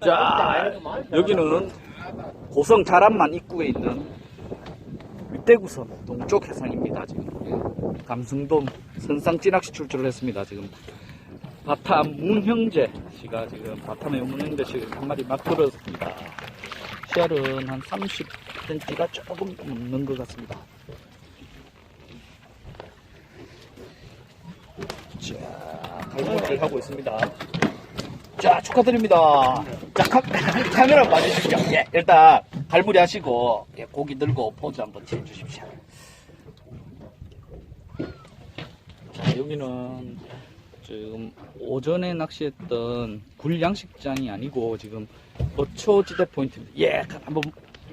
자, 여기는 고성 자란만 입구에 있는 윗대구섬 동쪽 해상입니다. 지금 감승돔 선상 찌낚시 출조를 했습니다. 지금 바탐 문형재 씨가 지금 바탐의 문형재 씨가 한 마리 막 들었습니다. 씨알은 한 30cm가 조금 넘는 것 같습니다. 자, 갈무리를 하고 있습니다. 자, 축하드립니다. 자, 카, 카메라 봐주십시오. 예, 일단, 갈무리 하시고, 예, 고기 들고 포즈 한번 취해주십시오. 자, 여기는 지금 오전에 낚시했던 굴양식장이 아니고, 지금 어초지대 포인트입니다. 예, 한번,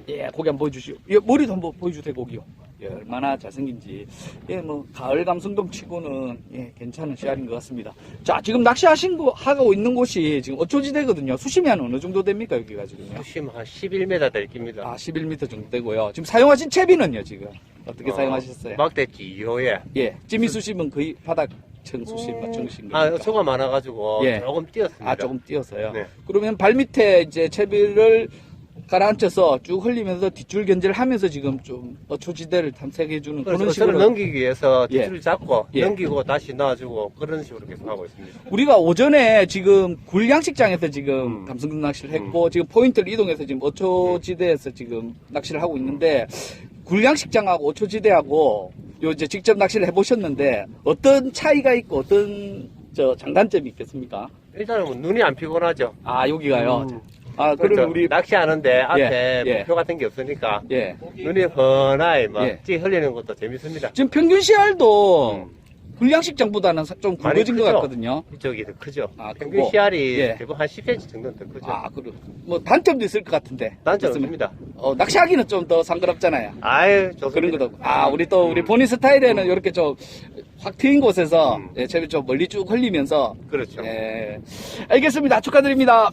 예, 고기 한번 보여주시오. 예, 머리도 한번 보여주세요, 고기요. 예, 얼마나 잘생긴지. 예, 뭐, 가을 감성돔 치고는, 예, 괜찮은 씨알인 것 같습니다. 자, 지금 낚시하신 거, 하고 있는 곳이 지금 어초지대거든요. 수심이 한 어느 정도 됩니까, 여기가 지금요? 수심 한 11m 될 겁니다. 아, 11m 정도 되고요. 지금 사용하신 채비는요, 지금? 어떻게 어, 사용하셨어요? 막대기 2호에. 예, 찜이 수심은 거의 바닥 청 수심, 정신 아, 겁니까? 소가 많아가지고 예. 조금 뛰었습니다. 아, 조금 띄어서요. 네. 그러면 발 밑에 이제 채비를 가라앉혀서 쭉 흘리면서 뒷줄 견제를 하면서 지금 좀 어초지대를 탐색해주는 그런 식으로. 넘기기 위해서 예. 뒷줄을 잡고 예. 넘기고 다시 놔주고 그런 식으로 계속 하고 있습니다. 우리가 오전에 지금 굴 양식장에서 지금 음. 감성돔 낚시를 했고 지금 포인트를 이동해서 지금 어초지대에서 지금 낚시를 하고 있는데 굴 양식장하고 어초지대하고 요 이제 직접 낚시를 해보셨는데 어떤 차이가 있고 어떤 저 장단점이 있겠습니까? 일단은 뭐 눈이 안 피곤하죠. 아 여기가요. 음. 아 그렇죠. 그럼 우리 낚시하는데 앞에 예. 목표 같은 게 없으니까 예 눈이 훤하게 막 예. 찌 흘리는 것도 재밌습니다. 지금 평균 씨알도 음. 굴양식장보다는 사- 좀 많이 굵어진 것 크죠? 같거든요. 이쪽이 더 크죠. 아, 평균 크고. 씨알이 예. 대부분 한 10cm 정도는 더 크죠. 아 그래 뭐 단점도 있을 것 같은데 단점? 없습니다. 어, 낚시하기는 좀 더 상그럽잖아요. 아유, 좋습니다. 그런 것도 없고. 아 우리 또 우리 음. 본인 스타일에는 이렇게 좀 확 트인 곳에서 음. 예, 채비 좀 멀리 쭉 흘리면서 그렇죠. 예 알겠습니다 축하드립니다